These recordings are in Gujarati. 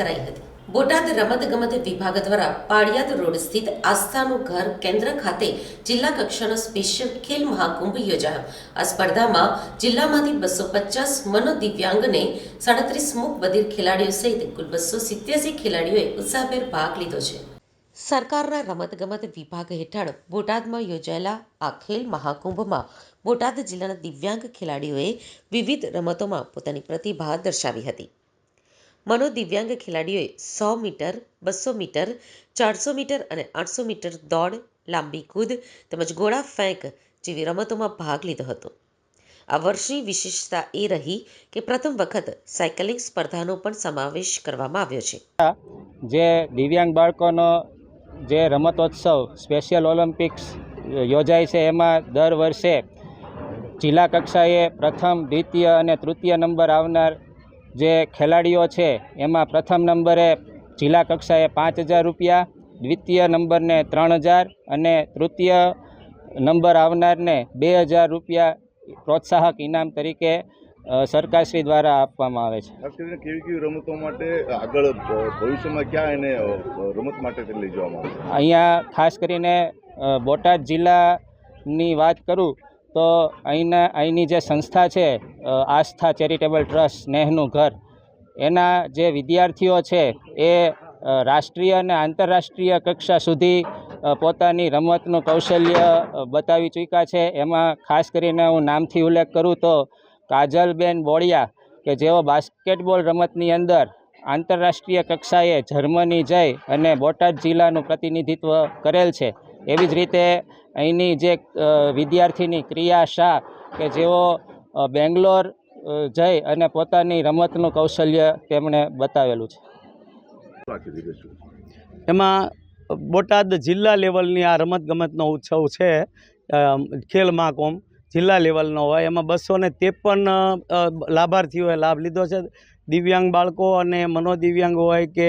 કરાઈ હતી. બોટાદ રમતગમત વિભાગ દ્વારા પાળિયાદ રોડ સ્થિત આસ્થાનું ઘર કેન્દ્ર ખાતે જિલ્લા કક્ષાનો સ્પેશિયલ ખેલ મહાકુંભ યોજાયો. આ સ્પર્ધામાં જિલ્લામાંથી બસો પચાસ મનોદિવ્યાંગને સાડત્રીસ મુક બધિર ખેલાડીઓ સહિત કુલ બસો સિત્યાસી ખેલાડીઓએ ઉત્સાહભેર ભાગ લીધો છે. સરકારના રમતગમત વિભાગ હેઠળ બોટાદમાં યોજાયેલા આ ખેલ મહાકુંભમાં બોટાદ જિલ્લાના દિવ્યાંગ ખેલાડીઓએ વિવિધ રમતોમાં પોતાની પ્રતિભા દર્શાવી હતી. મનોદિવ્યાંગ ખેલાડીઓએ સો મીટર, બસો મીટર, ચારસો મીટર અને આઠસો મીટર દોડ, લાંબી કૂદ તેમજ ગોળા ફેંક જેવી રમતોમાં ભાગ લીધો હતો. આ વર્ષની વિશેષતા એ રહી કે પ્રથમ વખત સાયકલિંગ સ્પર્ધાનો પણ સમાવેશ કરવામાં આવ્યો છે. જે દિવ્યાંગ બાળકોનો જે રમતોત્સવ સ્પેશિયલ ઓલિમ્પિક્સ યોજાય છે, એમાં દર વર્ષે જિલ્લા કક્ષાએ પ્રથમ, દ્વિતીય અને તૃતીય નંબર આવનાર જે ખેલાડીઓ છે એમાં પ્રથમ નંબરે જિલ્લા કક્ષાએ પાંચ હજાર રૂપિયા દ્વિતીય નંબરને ત્રણ હજાર અને તૃતીય નંબર આવનારને બે હજાર રૂપિયા પ્રોત્સાહક ઇનામ તરીકે સરકારશ્રી દ્વારા આપવામાં આવે છે. કેવી કેવી રમતો માટે આગળ ભવિષ્યમાં ક્યાં એને રમત માટે લઈ જવામાં આવે અહીંયા ખાસ કરીને બોટાદ જિલ્લાની વાત કરું તો અહીંના, અહીંની જે સંસ્થા છે આસ્થા ચેરિટેબલ ટ્રસ્ટ સ્નેહનું ઘર, એના જે વિદ્યાર્થીઓ છે, એ રાષ્ટ્રીય અને આંતરરાષ્ટ્રીય કક્ષા સુધી પોતાની રમતનું કૌશલ્ય બતાવી ચૂક્યા છે. એમાં ખાસ કરીને હું નામથી ઉલ્લેખ કરું તો કાજલબેન બોળિયા, કે જેઓ બાસ્કેટબોલ રમતની અંદર આંતરરાષ્ટ્રીય કક્ષાએ જર્મની જઈ અને બોટાદ જિલ્લાનું પ્રતિનિધિત્વ કરેલ છે. એવી જ રીતે અહીંની જે વિદ્યાર્થીની ક્રિયા શાહ કે જેઓ બેંગ્લોર જઈ અને પોતાની રમતનું કૌશલ્ય તેમણે બતાવેલું છું. એમાં બોટાદ જિલ્લા લેવલની આ રમતગમતનો ઉત્સવ છે ખેલ મહાકુંભ જિલ્લા લેવલનો હોય. એમાં બસો ને ત્રેપન લાભાર્થીઓએ લાભ લીધો છે. દિવ્યાંગ બાળકો અને મનોદિવ્યાંગ હોય કે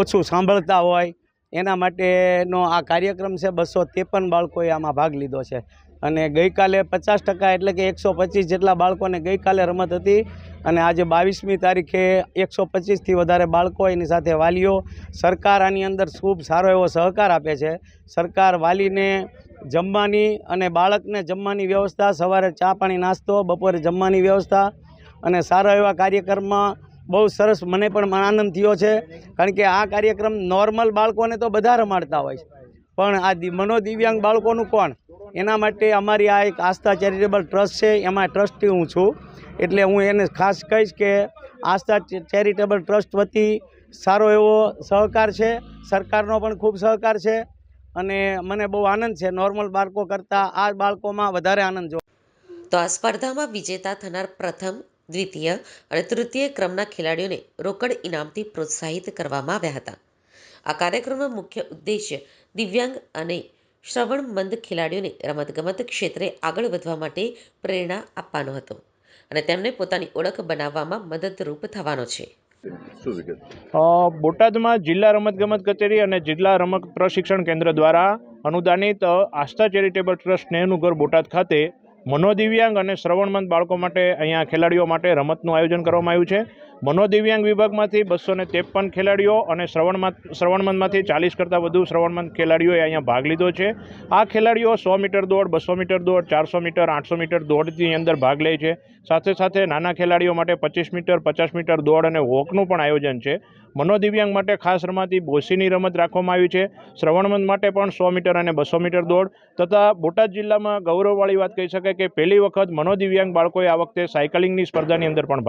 ઓછું સાંભળતા હોય એના માટેનો આ કાર્યક્રમ છે બસો ત્રેપન બાળકોએ આમાં ભાગ લીધો છે. અને ગઈકાલે પચાસ ટકા એટલે કે એકસો પચીસ જેટલા બાળકોને ગઈકાલે રમત હતી અને આજે બાવીસમી તારીખે એકસો પચીસથી વધારે બાળકો એની સાથે વાલીઓ. સરકાર આની અંદર ખૂબ સારો એવો સહકાર આપે છે. સરકાર વાલીને જમવાની અને બાળકને જમવાની વ્યવસ્થા, સવારે ચા પાણી, નાસ્તો, બપોરે જમવાની વ્યવસ્થા અને સારા એવા કાર્યક્રમમાં બહુ સરસ મને પણ આનંદ થયો છે. કારણ કે આ કાર્યક્રમ નોર્મલ બાળકોને તો બધા રમાડતા હોય છે. પણ આ મનોદિવ્યાંગ બાળકોનું કોણ? એના માટે અમારી આ એક આસ્થા ચેરિટેબલ ટ્રસ્ટ છે. એમાં ટ્રસ્ટી હું છું. એટલે હું એને ખાસ કહીશ કે આસ્થા ચેરિટેબલ ટ્રસ્ટ વતી સારો એવો સહકાર છે. સરકારનો પણ ખૂબ સહકાર છે. અને મને બહુ આનંદ છે નોર્મલ બાળકો કરતાં આ બાળકોમાં વધારે આનંદ જો તો આ સ્પર્ધામાં વિજેતા થનાર પ્રથમ દ્વિતીય અને તૃતીય ક્રમના ખેલાડીઓને રોકડ ઇનામથી પ્રોત્સાહિત કરવામાં આવ્યા હતા. આ કાર્યક્રમનો મુખ્ય ઉદ્દેશ્ય દિવ્યાંગ અને શ્રવણમંદ ખેલાડીઓને રમતગમત ક્ષેત્રે આગળ વધવા માટે પ્રેરણા આપવાનો હતો અને તેમને પોતાની ઓળખ બનાવવામાં મદદરૂપ થવાનો છે. શું વિગત? અ, બોટાદમાં જિલ્લા રમતગમત કચેરી અને જિલ્લા રમત પ્રશિક્ષણ કેન્દ્ર દ્વારા અનુદાનિત આસ્થા ચેરિટેબલ ટ્રસ્ટ સ્નેહનું ઘર બોટાદ ખાતે મનોદિવ્યાંગ અને શ્રવણમંદ બાળકો માટે અહીંયા ખેલાડીઓ માટે રમતનું આયોજન કરવામાં આવ્યું છે. મનોદિવ્યાંગ વિભાગમાંથી બસો ને ખેલાડીઓ અને શ્રવણમાં શ્રવણમંદમાંથી ચાલીસ કરતાં વધુ શ્રવણમંદ ખેલાડીઓએ અહીંયા ભાગ લીધો છે. આ ખેલાડીઓ સો મીટર દોડ, બસો મીટર દોડ, ચારસો મીટર, આઠસો મીટર દોડની અંદર ભાગ લે છે. સાથે સાથે નાના ખેલાડીઓ માટે પચીસ મીટર, પચાસ મીટર દોડ અને વોકનું પણ આયોજન છે. મનોદિવ્યાંગ માટે ખાસ રમાતી બોસીની રમત રાખવામાં આવી છે. શ્રવણમંદ માટે પણ સો મીટર અને બસો મીટર દોડ. તથા બોટાદ જિલ્લામાં ગૌરવવાળી વાત કહી શકાય કે પહેલી વખત મનોદિવ્યાંગ બાળકોએ આ વખતે સાયકલિંગની સ્પર્ધાની અંદર પણ ભાગ